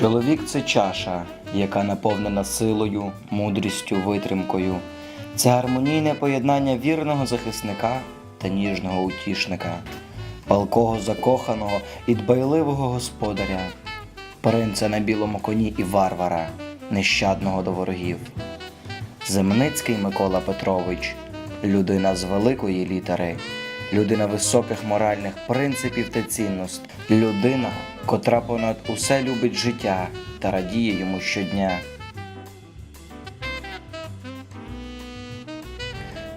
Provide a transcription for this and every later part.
Чоловік це чаша, яка наповнена силою, мудрістю, витримкою. Це гармонійне поєднання вірного захисника та ніжного утішника, палкого закоханого і дбайливого господаря, принца на білому коні і варвара, нещадного до ворогів. Земницький Микола Петрович людина з великої літери, людина високих моральних принципів та цінностей, людина, котра понад усе любить життя та радіє йому щодня.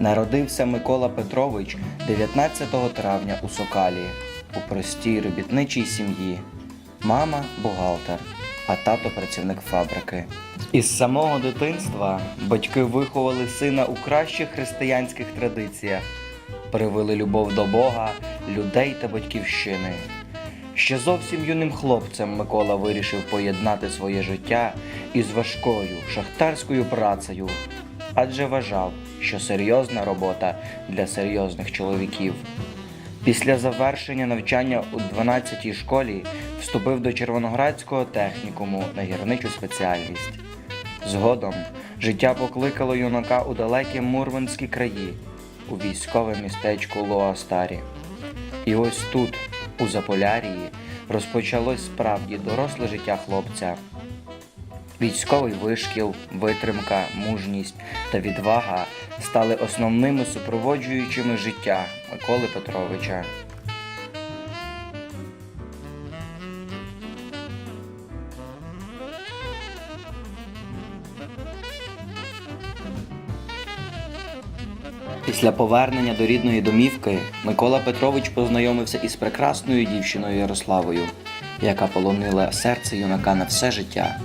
Народився Микола Петрович 19 травня у Сокалі у простій робітничій сім'ї. Мама бухгалтер, а тато працівник фабрики. Із самого дитинства батьки виховали сина у кращих християнських традиціях, привили любов до Бога, людей та батьківщини. Ще зовсім юним хлопцем Микола вирішив поєднати своє життя із важкою шахтарською працею, адже вважав, що серйозна робота для серйозних чоловіків. Після завершення навчання у 12-й школі вступив до Червоноградського технікуму на гірничу спеціальність. Згодом життя покликало юнака у далекі мурманські краї, у військове містечко Лоастарі. І ось тут, у Заполярії, розпочалось справді доросле життя хлопця. Військовий вишкіл, витримка, мужність та відвага стали основними супроводжуючими життя Миколи Петровича. Після повернення до рідної домівки Микола Петрович познайомився із прекрасною дівчиною Ярославою, яка полонила серце юнака на все життя.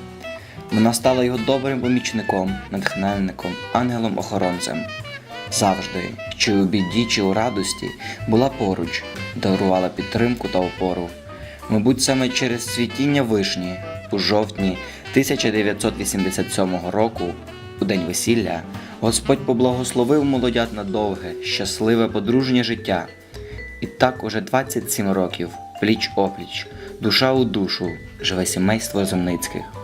Вона стала його добрим помічником, натхненником, ангелом-охоронцем. Завжди, чи у біді, чи у радості, була поруч, дарувала підтримку та опору. Мабуть, саме через цвітіння вишні у жовтні 1987 року, у день весілля, Господь поблагословив молодят на довге, щасливе подружнє життя. І так уже 27 років, пліч опліч, душа у душу, живе сімейство Земницьких.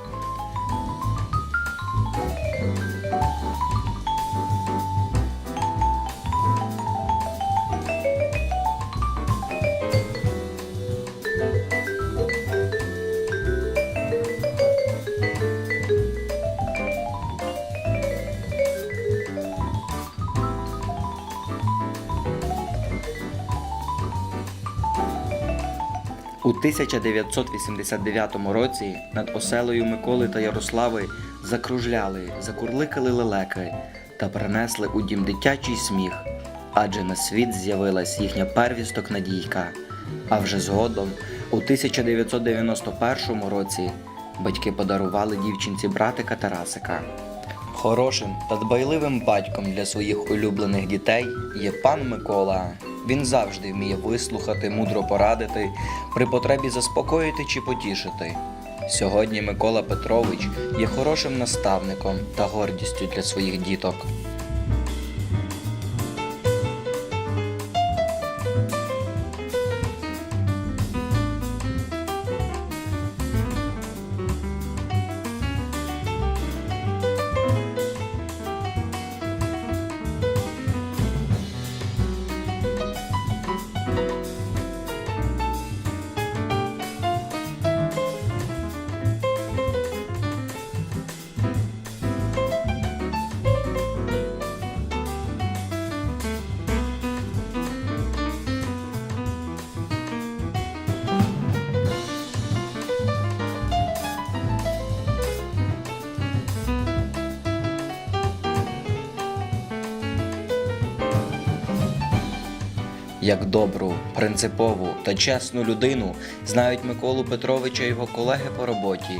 У 1989 році над оселею Миколи та Ярослави закружляли, закурликали лелеки та принесли у дім дитячий сміх, адже на світ з'явилась їхня первісток Надійка. А вже згодом, у 1991 році, батьки подарували дівчинці братика Тарасика. Хорошим та дбайливим батьком для своїх улюблених дітей є пан Микола. Він завжди вміє вислухати, мудро порадити, при потребі заспокоїти чи потішити. Сьогодні Микола Петрович є хорошим наставником та гордістю для своїх діток. Як добру, принципову та чесну людину знають Миколу Петровича його колеги по роботі.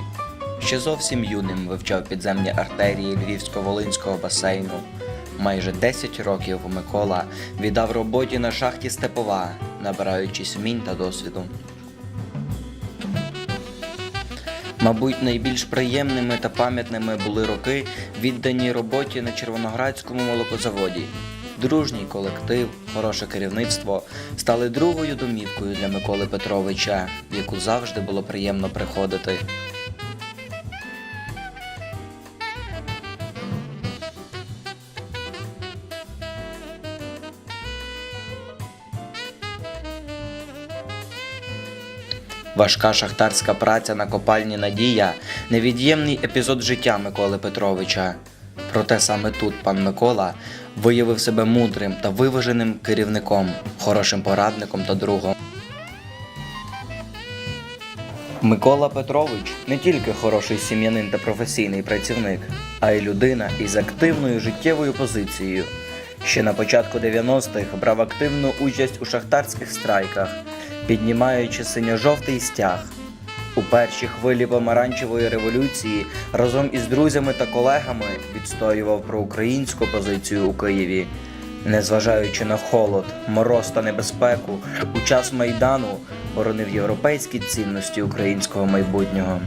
Ще зовсім юним вивчав підземні артерії Львівсько-Волинського басейну. Майже 10 років Микола віддав роботі на шахті Степова, набираючись вмінь та досвіду. Мабуть, найбільш приємними та пам'ятними були роки, віддані роботі на Червоноградському молокозаводі дружній колектив, хороше керівництво стали другою домівкою для Миколи Петровича, в яку завжди було приємно приходити. Важка шахтарська праця на копальні Надія невід'ємний епізод життя Миколи Петровича. Проте саме тут пан Микола виявив себе мудрим та виваженим керівником, хорошим порадником та другом. Микола Петрович не тільки хороший сім'янин та професійний працівник, а й людина із активною життєвою позицією. Ще на початку 90-х брав активну участь у шахтарських страйках, піднімаючи синьо-жовтий стяг. У першій хвилі помаранчевої революції разом із друзями та колегами відстоював проукраїнську позицію у Києві. Незважаючи на холод, мороз та небезпеку, у час майдану боронив європейські цінності українського майбутнього.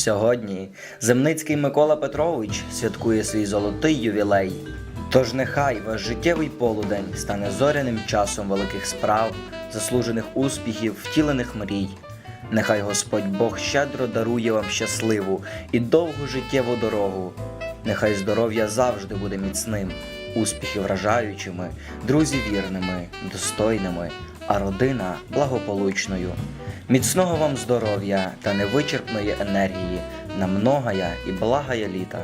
Сьогодні Земницький Микола Петрович святкує свій золотий ювілей. Тож нехай ваш життєвий полудень стане зоряним часом великих справ, заслужених успіхів, втілених мрій. Нехай Господь Бог щедро дарує вам щасливу і довгу життєву дорогу. Нехай здоров'я завжди буде міцним, успіхи вражаючими, друзі вірними, достойними, а родина благополучною. Міцного вам здоров'я та невичерпної енергії на многая і благая літа.